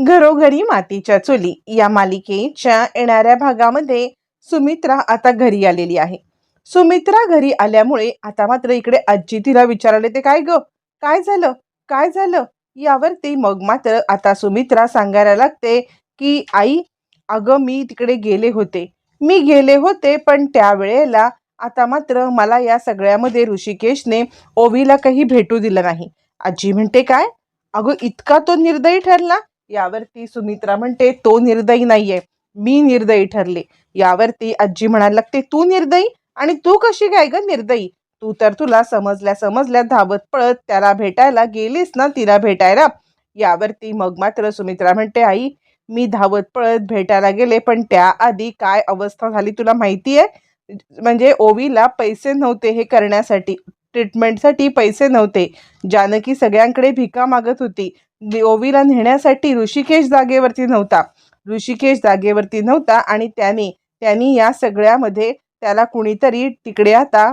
घरोघरी मातीच्या चुली या मालिकेच्या येणाऱ्या भागामध्ये सुमित्रा आता घरी आलेली आहे. सुमित्रा घरी आल्यामुळे आता मात्र इकडे आजी तिला विचारले ते काय ग? काय झालं? काय झालं? यावरती मग मात्र आता सुमित्रा सांगायला लागते की आई अगं मी तिकडे गेले होते. मी गेले होते पण त्यावेळेला आता मात्र मला या सगळ्यामध्ये ऋषिकेशने ओवीला काही भेटू दिलं नाही. आजी म्हणते काय? अगं इतका तो निर्दयी ठरला? यावरती सुमित्रा म्हणते तो निर्दयी नाहीये. मी निर्दयी ठरले. यावरती आजी म्हणायला लागते तू निर्दयी? आणि तू कशी काय ग निर्दयी? तू तर तुला समजल्या समजल्या धावत पळत त्याला भेटायला गेलीस ना तिला भेटायला? यावरती मग मात्र सुमित्रा म्हणते आई मी धावत पळत भेटायला गेले पण त्याआधी काय अवस्था झाली तुला माहिती आहे म्हणजे ओवीला पैसे नव्हते हे करण्यासाठी ट्रीटमेंटसाठी पैसे नव्हते. जानकी सगळ्यांकडे भिका मागत होती. ओवीला नेण्यासाठी ऋषिकेश जागेवरती नव्हता. ऋषिकेश जागेवरती नव्हता आणि त्याने त्यांनी या सगळ्यामध्ये त्याला कुणीतरी तिकडे आता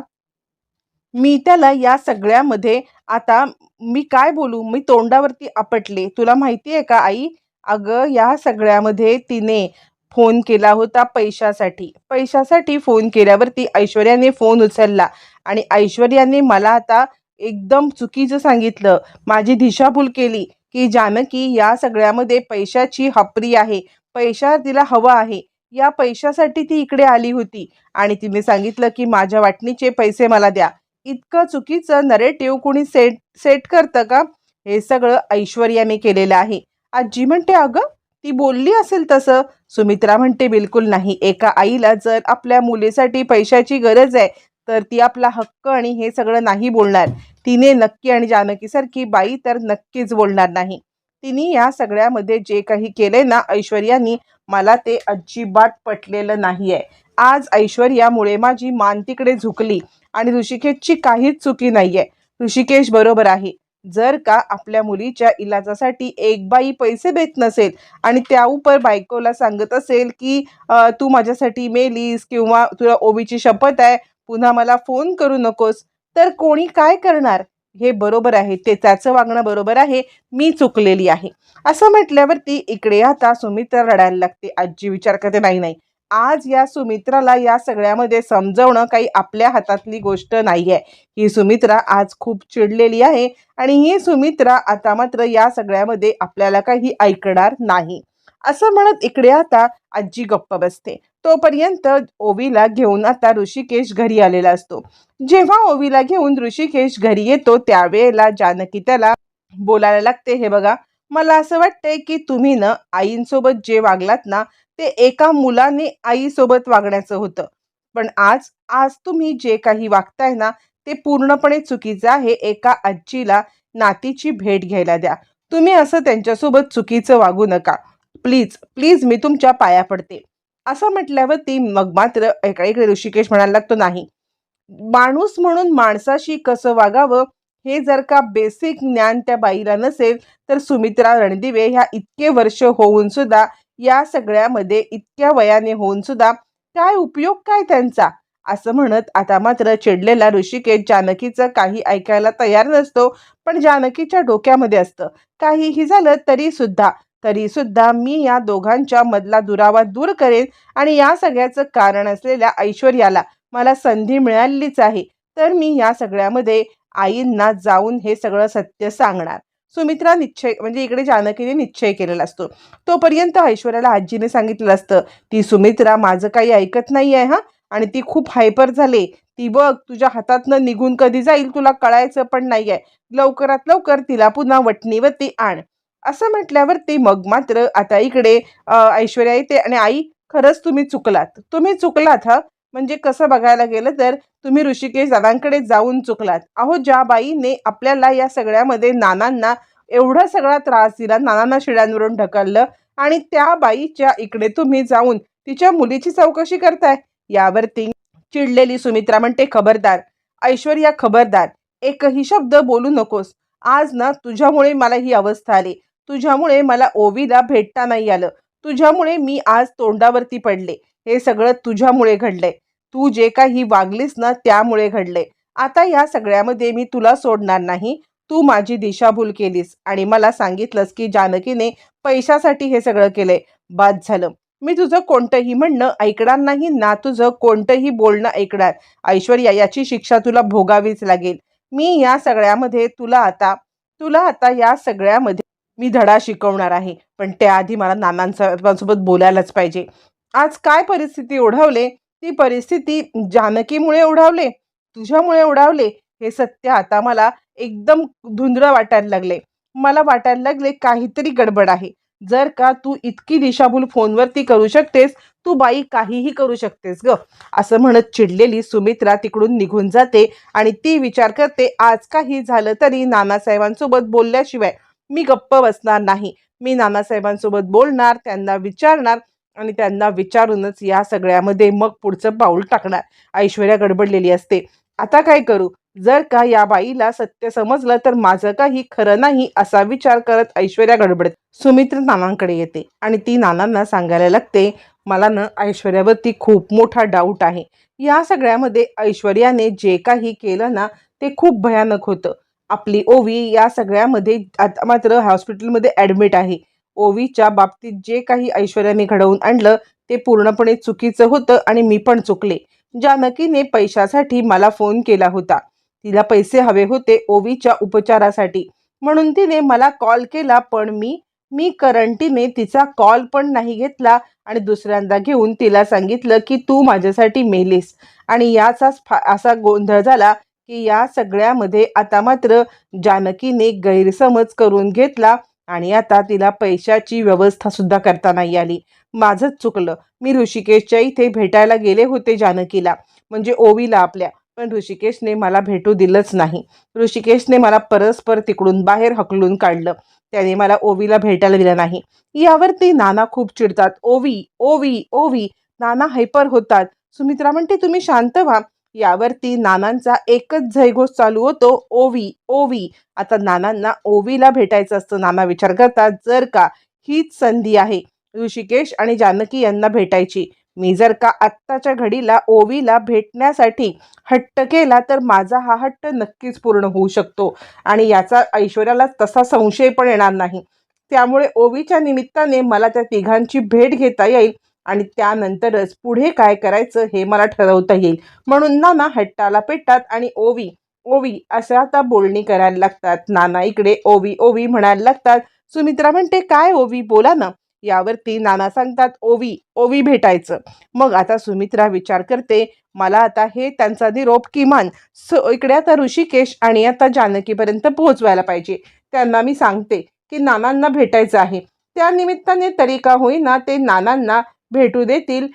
मी त्याला या सगळ्यामध्ये आता मी काय बोलू? मी तोंडावरती आपटले. तुला माहिती आहे का आई? अगं या सगळ्यामध्ये तिने फोन केला होता पैशासाठी. पैशासाठी फोन केल्यावरती ऐश्वर्याने फोन उचलला आणि ऐश्वर्याने मला आता एकदम चुकीचं सांगितलं. माझी दिशाभूल केली. की जानकी या सगळ्यामध्ये पैशाची हपरी आहे. पैसा तिला हवा आहे. या पैशासाठी ती इकडे आली होती. आणि तिने सांगितलं की माझ्या वाटणीचे पैसे मला द्या. इतकं चुकीचं नरेटिव्ह कुणी सेट सेट करतं का? हे सगळं ऐश्वर्याने केलेलं आहे. आजी म्हणते अगं ती बोलली असेल तसं. सुमित्रा म्हणते बिलकुल नाही. एका आईला जर आपल्या मुलीसाठी पैशाची गरज आहे तर ती आपला हक्क आणि हे सगळं नाही बोलणार. तिने नक्की आणि जानकीसारखी बाई तर नक्कीच बोलणार नाही. तिने या सगळ्यामध्ये जे काही केले ना ऐश्वर्यानी मला ते अजिबात पटलेलं नाही आहे आज ऐश्वर्यामुळे माझी मान तिकडे झुकली आणि ऋषिकेशची काहीच चुकी नाही आहे ऋषिकेश बरोबर आहे. जर का आपल्या मुलीच्या इलाजासाठी एक बाई पैसे देत नसेल आणि त्या उपर बायकोला सांगत असेल की तू माझ्यासाठी मेलीस किंवा तुला ओबीची शपथ आहे पुन्हा मला फोन करू नकोस. तर कोणी काय करणार? हे बरोबर आहे. ते त्याचं वागणं बरोबर आहे. मी चुकलेली आहे. असं म्हटल्यावरती इकडे आता सुमित्रा रडायला लागते. आजी विचार करते नाही नाही. आज या सुमित्राला या सगळ्यामध्ये समजवणं काही आपल्या हातातली गोष्ट नाही आहे ही सुमित्रा आज खूप चिडलेली आहे आणि ही सुमित्रा आता मात्र या सगळ्यामध्ये आपल्याला काही ऐकणार नाही. असं म्हणत इकडे आता आजी गप्प बसते. तोपर्यंत ओवीला घेऊन आता ऋषिकेश घरी आलेला असतो. जेव्हा ओवीला घेऊन ऋषिकेश घरी येतो त्यावेळेला जानकी त्याला बोलायला लागते हे बघा मला असं वाटतंय की तुम्ही ना आईंसोबत जे वागलात ना ते एका मुलाने आईसोबत वागण्याचं होतं. पण आज आज तुम्ही जे काही वागताय ना ते पूर्णपणे चुकीचं आहे. एका आजीला नातीची भेट घ्यायला द्या. तुम्ही असं त्यांच्यासोबत चुकीचं वागू नका. प्लीज प्लीज मी तुमच्या पाया पडते. असं म्हटल्यावर ती मग मात्र एका इकडे ऋषिकेश म्हणायला लागतो नाही. माणूस म्हणून माणसाशी कसं वागावं हे जर का बेसिक ज्ञान त्या बाईला नसेल तर सुमित्रा रणदिवे ह्या इतके वर्ष होऊन सुद्धा या सगळ्यामध्ये इतक्या वयाने होऊन सुद्धा काय उपयोग काय त्यांचा? असं म्हणत आता मात्र चिडलेला ऋषिकेश जानकीचं काही ऐकायला तयार नसतो पण जानकीच्या डोक्यामध्ये असतं. काहीही झालं तरी सुद्धा तरी सुद्धा मी या दोघांच्या मधला दुरावा दूर करेन आणि या सगळ्याचं कारण असलेल्या ऐश्वर्याला मला संधी मिळालीच आहे. तर मी या सगळ्यामध्ये आईंना जाऊन हे सगळं सत्य सांगणार. सुमित्रा निश्चय म्हणजे इकडे जानकीने निश्चय केलेला असतो. तोपर्यंत ऐश्वर्याला आजीने सांगितलं असतं ती सुमित्रा माझं काही ऐकत नाही आहे हा? आणि ती खूप हायपर झाले. ती बघ तुझ्या हातातनं निघून कधी जाईल तुला कळायचं पण नाही आहे लवकरात लवकर तिला पुन्हा वटणीवरती आण. असं म्हटल्यावरती मग मात्र आता इकडे ऐश्वर्या येते आणि आई खरंच तुम्ही चुकलात. तुम्ही चुकलात हा? म्हणजे कसं बघायला गेलं तर तुम्ही ऋषिकेश दादांकडे जाऊन चुकलात. अहो ज्या बाईने आपल्याला या सगळ्यामध्ये नानांना एवढा सगळा त्रास दिला नानांना शिड्यांवरून ढकललं आणि त्या बाईच्या इकडे तुम्ही जाऊन तिच्या मुलीची चौकशी करताय. यावरती चिडलेली सुमित्रा म्हणते खबरदार. ऐश्वर्या खबरदार. एकही शब्द बोलू नकोस. आज ना तुझ्यामुळे मला ही अवस्था आली. तुझ्यामुळे मला ओवीला भेटता नाही आलं. तुझ्यामुळे मी आज तोंडावरती पडले. हे सगळं तुझ्यामुळे घडलंय. तू जे काही वागलीस ना त्यामुळे घडले आता या सगळ्यामध्ये मी तुला सोडणार नाही. तू माझी दिशाभूल केलीस आणि मला सांगितलंस की जानकीने पैशासाठी हे सगळं केलंय. बाद झालं. मी तुझं कोणतंही म्हणणं ऐकणार नाही ना तुझं कोणतंही बोलणं ऐकणार. ऐश्वर्या याची शिक्षा तुला भोगावीच लागेल. मी या सगळ्यामध्ये तुला आता तुला आता या सगळ्यामध्ये मी धडा शिकवणार आहे. पण त्याआधी मला नानांसाहेबांसोबत बोलायलाच पाहिजे. आज काय परिस्थिती ओढवले? ती परिस्थिती जानकीमुळे ओढावले? तुझ्यामुळे ओढावले? हे सत्य आता मला एकदम धुंदरं वाटायला लागले. मला वाटायला लागले काहीतरी गडबड आहे. जर का तू इतकी दिशाभूल फोनवरती करू शकतेस तू बाई काहीही करू शकतेस ग. असं म्हणत चिडलेली सुमित्रा तिकडून निघून जाते आणि ती विचार करते आज काही झालं तरी नानासाहेबांसोबत बोलल्याशिवाय मी गप्प बसणार नाही. मी नानासाहेबांसोबत बोलणार त्यांना विचारणार आणि त्यांना विचारूनच या सगळ्यामध्ये मग पुढचं पाऊल टाकणार. ऐश्वर्या गडबडलेली असते. आता काय करू? जर का या बाईला सत्य समजलं तर माझं काही खरं नाही असा विचार करत ऐश्वर्या गडबडत. सुमित्र नानांकडे येते आणि ती नानांना सांगायला लागते मला ना ऐश्वर्यावरती खूप मोठा डाऊट आहे. या सगळ्यामध्ये ऐश्वर्याने जे काही केलं ना ते खूप भयानक होतं. आपली ओवी या सगळ्यामध्ये आता मात्र हॉस्पिटलमध्ये ॲडमिट आहे. ओवीच्या बाबतीत जे काही ऐश्वर्याने घडवून आणलं ते पूर्णपणे चुकीचं होतं आणि मी पण चुकले. जानकीने पैशासाठी मला फोन केला होता. तिला पैसे हवे होते ओवीच्या उपचारासाठी. म्हणून तिने मला कॉल केला पण मी मी करंटीने तिचा कॉल पण नाही घेतला आणि दुसऱ्यांदा घेऊन तिला सांगितलं की तू माझ्यासाठी मेलीस. आणि याचाच फा असा गोंधळ झाला की या सगळ्यामध्ये आता मात्र जानकीने गैरसमज करून घेतला आणि आता तिला पैशाची व्यवस्था सुद्धा करता नाही आली. माझंच चुकलं. मी ऋषिकेशच्या इथे भेटायला गेले होते जानकीला. म्हणजे ओवीला आपल्या. पण ऋषिकेशने मला भेटू दिलंच नाही. ऋषिकेशने मला परस्पर तिकडून बाहेर हकलून काढलं. त्याने मला ओवीला भेटायला दिलं नाही. यावरती नाना खूप चिडतात. ओवी ओवी ओवी. नाना हायपर होतात. सुमित्रा म्हणते तुम्ही शांत व्हा. यावरती नानांचा एकच जयघोष चालू होतो ओवी ओवी. आता नानांना ओवीला भेटायचं असतं नाना विचार करतात जर का हीच संधी आहे ऋषिकेश आणि जानकी यांना भेटायची. मी जर का आत्ताच्या घडीला ओवीला भेटण्यासाठी हट्ट केला तर माझा हा हट्ट नक्कीच पूर्ण होऊ शकतो आणि याचा ऐश्वर्याला तसा संशय पण येणार नाही. त्यामुळे ओवीच्या निमित्ताने मला त्या तिघांची भेट घेता येईल. आणि त्यानंतरच पुढे काय करायचं हे मला ठरवता येईल. म्हणून नाना हट्टाला पेटतात आणि ओवी ओवी असं आता बोलणी करायला लागतात. नाना इकडे ओवी ओवी म्हणायला लागतात. सुमित्रा म्हणते काय ओवी? बोला ना. यावरती नाना सांगतात ओवी ओवी भेटायचं. मग आता सुमित्रा विचार करते मला आता हे त्यांचा निरोप किमान स इकडे आता ऋषिकेश आणि आता जानकीपर्यंत पोहोचवायला पाहिजे. त्यांना मी सांगते की नानांना भेटायचं आहे. त्या निमित्ताने तरी का होईना ते नानांना भेटू देतील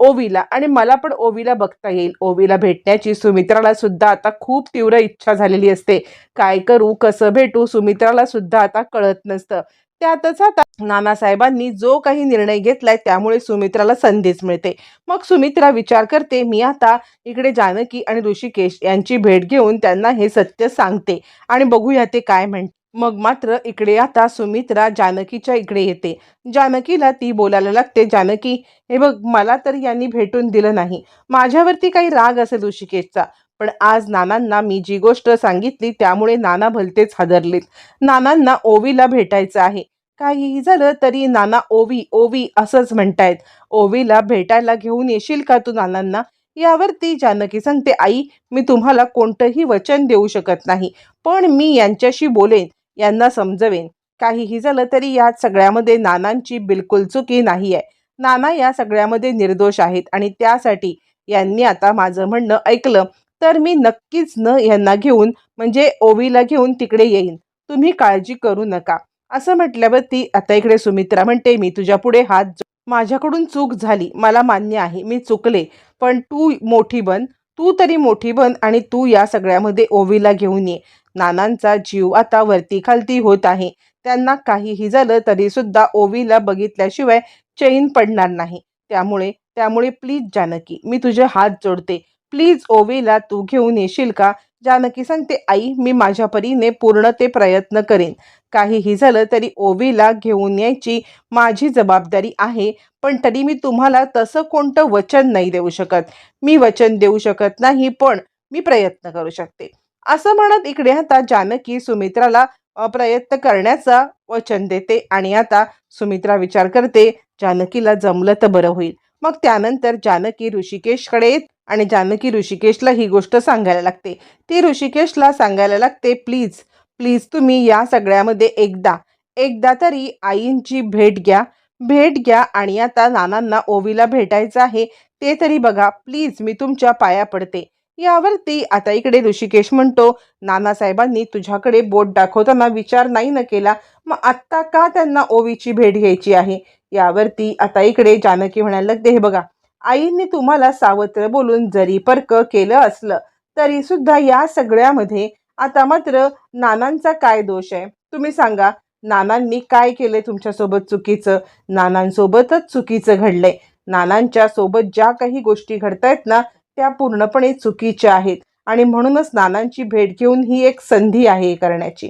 ओवीला. आणि मला पण ओवीला बघता येईल. ओवीला भेटण्याची सुमित्राला सुद्धा आता खूप तीव्र इच्छा झालेली असते. काय करू कसं भेटू सुमित्राला सुद्धा आता कळत नसतं. त्यातच आता नानासाहेबांनी जो काही निर्णय घेतलाय त्यामुळे सुमित्राला संधीच मिळते. मग सुमित्रा विचार करते मी आता इकडे जानकी आणि ऋषिकेश यांची भेट घेऊन त्यांना हे सत्य सांगते आणि बघूया ते काय म्हणते मग मात्र इकडे आता सुमित्रा जानकीच्या इकडे येते. जानकीला ती बोलायला लागते जानकी हे बघ मला तर यांनी भेटून दिलं नाही. माझ्यावरती काही राग असेल ऋषिकेशचा. पण आज नानांना मी जी गोष्ट सांगितली त्यामुळे नाना भलतेच हादरलेत. नानांना ओवीला भेटायचं आहे. काहीही झालं तरी नाना ओवी ओवी असंच म्हणतायत. ओवीला भेटायला घेऊन येशील का तू नानांना? यावरती जानकी सांगते आई मी तुम्हाला कोणतंही वचन देऊ शकत नाही. पण मी यांच्याशी बोलेन. यांना समजवेन. काहीही झालं तरी या सगळ्यामध्ये नानांची बिलकुल चुकी नाही आहे नाना या सगळ्यामध्ये निर्दोष आहेत आणि त्यासाठी यांनी आता माझं म्हणणं ऐकलं तर मी नक्कीच न यांना घेऊन म्हणजे ओवीला घेऊन तिकडे येईन. तुम्ही काळजी करू नका. असं म्हटल्यावर ती आता इकडे सुमित्रा म्हणते मी तुझ्या पुढे हात जो- माझ्याकडून चूक झाली. मला मान्य आहे. मी चुकले. पण तू मोठी बन. तू तरी मोठी बन आणि तू या सगळ्यामध्ये ओवीला घेऊन ये. नानांचा जीव आता वरती खालती होत आहे. त्यांना काहीही झालं तरी सुद्धा ओवीला बघितल्याशिवाय चैन पडणार नाही. त्यामुळे त्यामुळे प्लीज जानकी मी तुझे हात जोडते. प्लीज ओवीला तू घेऊन येशील का? जानकी सांगते आई मी माझ्या परीने पूर्ण ते प्रयत्न करेन. काहीही झालं तरी ओवीला घेऊन यायची माझी जबाबदारी आहे पण तरी मी तुम्हाला तसं कोणतं वचन नाही देऊ शकत. मी वचन देऊ शकत नाही पण मी प्रयत्न करू शकते. असं म्हणत इकडे आता जानकी सुमित्राला प्रयत्न करण्याचा वचन देते आणि आता सुमित्रा विचार करते जानकीला जमलं तर बरं होईल. मग त्यानंतर जानकी ऋषिकेशकडे येत आणि जानकी ऋषिकेशला ही गोष्ट सांगायला लागते. ती ऋषिकेशला सांगायला लागते प्लीज प्लीज तुम्ही या सगळ्यामध्ये एकदा एकदा तरी आईंची भेट घ्या भेट घ्या आणि आता नानांना ओवीला भेटायचं आहे ते तरी बघा प्लीज मी तुमच्या पाया पडते. यावरती आता इकडे ऋषिकेश म्हणतो नानासाहेबांनी तुझ्याकडे बोट दाखवताना विचार नाही न केला मग आत्ता का त्यांना ओवीची भेट घ्यायची आहे? यावरती आता इकडे जानकी म्हणायला लागते हे बघा आईने तुम्हाला सावत्र बोलून जरी पर्क केलं असलं तरी सुद्धा या सगळ्यामध्ये आता मात्र नानांचा काय दोष आहे? तुम्ही सांगा नानांनी काय केलंय तुमच्यासोबत चुकीचं? नानांसोबतच चुकीचं घडलंय. नानांच्या सोबत ज्या काही गोष्टी घडतायत ना त्या पूर्णपणे चुकीच्या आहेत. आणि म्हणूनच नानांची भेट घेऊन ही एक संधी आहे हे करण्याची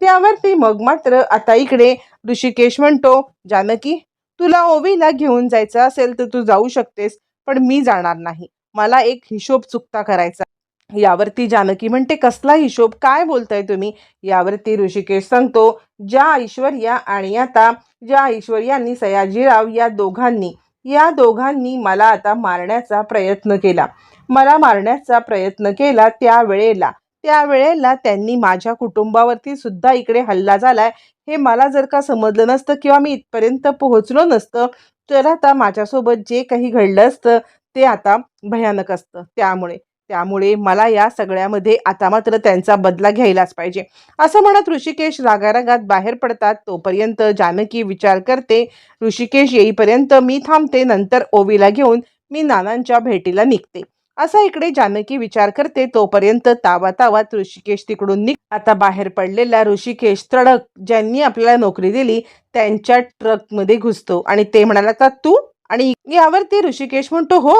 त्यावरती मग मात्र आता इकडे ऋषिकेश म्हणतो जानकी तुला ओवीला घेऊन जायचं असेल तर तू जाऊ शकतेस पण मी जाणार नाही. मला एक हिशोब चुकता करायचा यावरती जानकी म्हणते कसला हिशोब? काय बोलताय तुम्ही? यावरती ऋषिकेश सांगतो ज्या ऐश्वर्या आणि आता ज्या ऐश्वर्यांनी सयाजीराव या दोघांनी या दोघांनी मला आता मारण्याचा प्रयत्न केला. मला मारण्याचा प्रयत्न केला त्यावेळेला. त्यावेळेला त्यांनी माझ्या कुटुंबावरती सुद्धा इकडे हल्ला झालाय. हे मला जर का समजलं नसतं किंवा मी इथपर्यंत पोहोचलो नसतं तर आता माझ्यासोबत जे काही घडलं असतं ते आता भयानक असतं. त्यामुळे त्यामुळे मला या सगळ्यामध्ये आता मात्र त्यांचा बदला घ्यायलाच पाहिजे. असं म्हणत ऋषिकेश रागारागात बाहेर पडतात. तोपर्यंत जानकी विचार करते ऋषिकेश येईपर्यंत मी थांबते नंतर ओवीला घेऊन मी नानांच्या भेटीला निघते. असा इकडे जानकी विचार करते. तोपर्यंत तावा तावात ऋषिकेश तिकडून निघ. आता बाहेर पडलेला ऋषिकेश तडक ज्यांनी आपल्याला नोकरी दिली त्यांच्या ट्रकमध्ये घुसतो आणि ते म्हणाला का तू आणि यावरती ऋषिकेश म्हणतो हो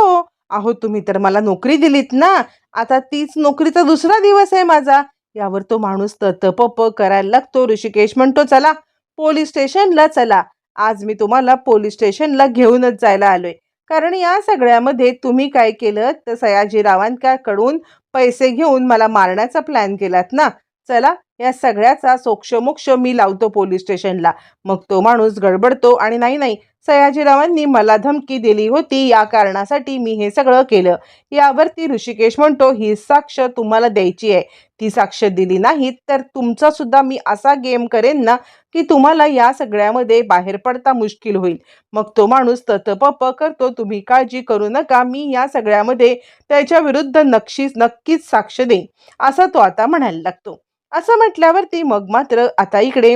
अहो तुम्ही तर मला नोकरी दिलीत ना. आता तीच नोकरीचा दुसरा दिवस आहे माझा. यावर तो माणूस तप करायला लागतो. ऋषिकेश म्हणतो चला पोलीस स्टेशनला चला. आज मी तुम्हाला पोलीस स्टेशनला घेऊनच जायला आलोय. कारण या सगळ्यामध्ये तुम्ही काय केलं? तर सयाजीरावांकडून पैसे घेऊन मला मारण्याचा प्लॅन केलात ना. चला या सगळ्याचा सोक्षमोक्ष मी लावतो पोलीस स्टेशनला. मग तो माणूस गडबडतो आणि नाही नाही सयाजीरावांनी मला धमकी दिली होती. या कारणासाठी मी हे सगळं केलं. यावरती ऋषिकेश म्हणतो ही साक्ष तुम्हाला द्यायची आहे. ती साक्ष दिली नाही तर तुमचा सुद्धा मी असा गेम करेन ना की तुम्हाला या सगळ्यामध्ये बाहेर पडता मुश्किल होईल. मग तो माणूस ततपप करतो तुम्ही काळजी करू नका मी या सगळ्यामध्ये त्याच्या विरुद्ध नक्षीच नक्कीच साक्ष देईन. असा तो आता म्हणायला लागतो. असं म्हटल्यावरती मग मात्र आता इकडे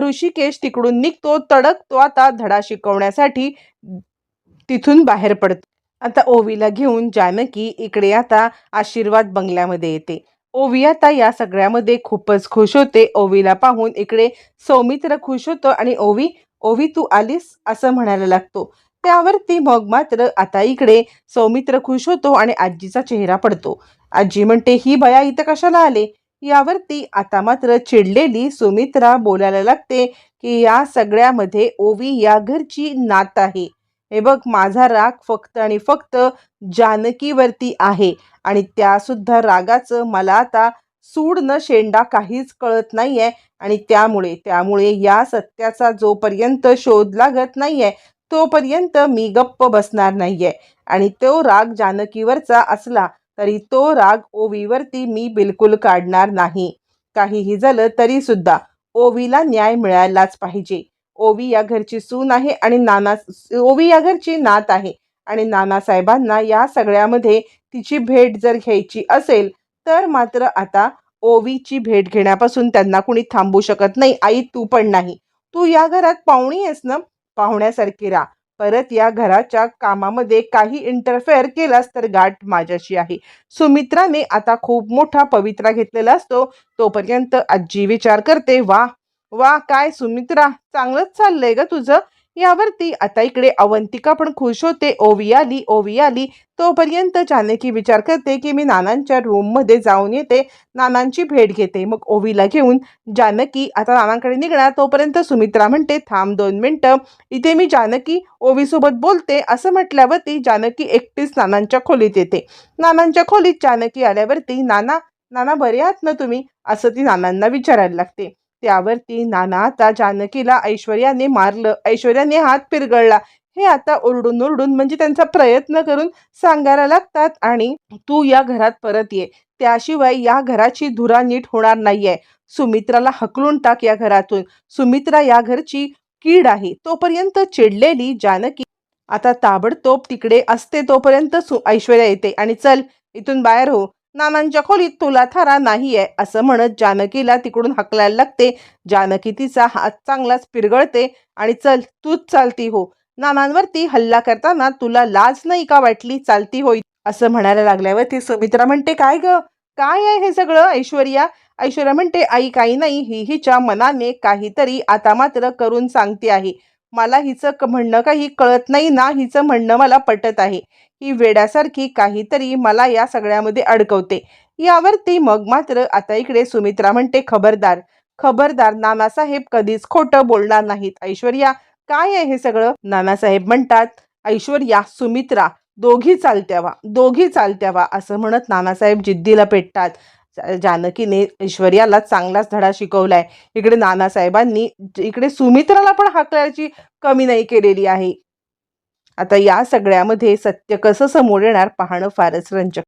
ऋषिकेश तिकडून निघतो तडक तो आता धडा शिकवण्यासाठी तिथून बाहेर पडतो. आता ओवीला घेऊन जानकी इकडे आता आशीर्वाद बंगल्यामध्ये येते. ओवी आता या सगळ्यामध्ये खूपच खुश होते. ओवीला पाहून इकडे सौमित्र खुश होतो आणि ओवी ओवी तू आलीस? असं म्हणायला लागतो. त्यावरती मग मात्र आता इकडे सौमित्र खुश होतो आणि आजीचा चेहरा पडतो. आजी म्हणते ही बया इथं कशाला आले? यावरती आता मात्र चिडलेली सुमित्रा बोलायला लागते की या सगळ्यामध्ये ओवी या घरची नात आहे. हे बघ माझा राग फक्त आणि फक्त जानकीवरती आहे आणि त्यासुद्धा रागाचं मला आता सूड न शेंडा काहीच कळत नाही आहे आणि त्यामुळे त्यामुळे या सत्याचा जोपर्यंत शोध लागत नाही आहे तोपर्यंत मी गप्प बसणार नाही आहे आणि तो राग जानकीवरचा असला तरी तो राग ओवीवरती मी बिलकुल काढणार नाही. काहीही झालं तरी सुद्धा ओवीला न्याय मिळायलाच पाहिजे. ओवी या घरची सून आहे आणि नाना ओवी या घरची नात आहे आणि नानासाहेबांना या सगळ्यामध्ये तिची भेट जर घ्यायची असेल तर मात्र आता ओवीची भेट घेण्यापासून त्यांना कुणी थांबू शकत नाही. आई तू पण नाही. तू या घरात पाहुणी आहेस ना? पाहुण्यासारखी राहा. परत या घराच्या कामामध्ये काही इंटरफेअर केलास तर गाठ माझ्याशी आहे. सुमित्राने आता खूप मोठा पवित्रा घेतलेला असतो. तोपर्यंत आजी विचार करते वा वा काय सुमित्रा चांगलंच चाललंय ग तुझं. यावरती आता इकडे अवंतिका पण खुश होते. ओवी आली ओवी आली तोपर्यंत जानकी विचार करते की मी नानांच्या रूममध्ये जाऊन येते. नानांची भेट घेते. मग ओवीला घेऊन जानकी आता नानांकडे निघणार. तोपर्यंत सुमित्रा म्हणते थांब दोन मिनटं. इथे मी जानकी ओवीसोबत बोलते. असं म्हटल्यावरती जानकी एकटीच नानांच्या खोलीत येते. नानांच्या खोलीत जानकी आल्यावरती नाना नाना बरे आहात ना तुम्ही? असं ती नानांना विचारायला लागते. त्यावरती नाना आता जानकीला ऐश्वर्याने मारलं. ऐश्वर्याने हात पिरगळला. हे आता ओरडून ओरडून म्हणजे त्यांचा प्रयत्न करून सांगायला लागतात आणि तू या घरात परत ये. त्याशिवाय या घराची धुरा नीट होणार नाहीये. सुमित्राला हकलून टाक या घरातून. सुमित्रा या घरची कीड आहे. तोपर्यंत चिडलेली जानकी आता ताबडतोब तिकडे असते. तोपर्यंत सु ऐश्वर्या येते आणि चल इथून बाहेर हो. नानांच्या खोलीत तुला थारा नाहीये असं म्हणत जानकीला तिकडून हकलायला लागते. जानकी तिचा हात चांगलाच पिरगळते आणि चल तूच चालती हो. नानांवरती हल्ला करताना तुला लाज नाही का वाटली? चालती होई असं म्हणायला लागल्यावरती सुमित्रा म्हणते काय ग? काय आहे हे सगळं ऐश्वर्या? ऐश्वर्या म्हणते आई काही नाही. ही हिच्या मनाने काहीतरी आता मात्र करून सांगते आहे. मला हिचं क- म्हणणं काही कळत नाही ना हिचं म्हणणं मला पटत आहे. ही वेड्यासारखी काहीतरी मला या सगळ्यामध्ये अडकवते. यावरती मग मात्र आता इकडे सुमित्रा म्हणते खबरदार खबरदार नानासाहेब कधीच खोटं बोलणार नाहीत. ऐश्वर्या काय आहे हे सगळं? नानासाहेब म्हणतात ऐश्वर्या सुमित्रा दोघी चालत्या वा दोघी चालत्या वा असं म्हणत नानासाहेब जिद्दीला पेटतात. जानकीने ऐश्वर्याला चांगलाच धडा शिकवलाय. इकडे नानासाहेबांनी इकडे सुमित्राला पण हाकलायची कमी नाही केलेली आहे. आता या सगळ्यामध्ये सत्य कसं समोर येणार पाहणं फारच रंजक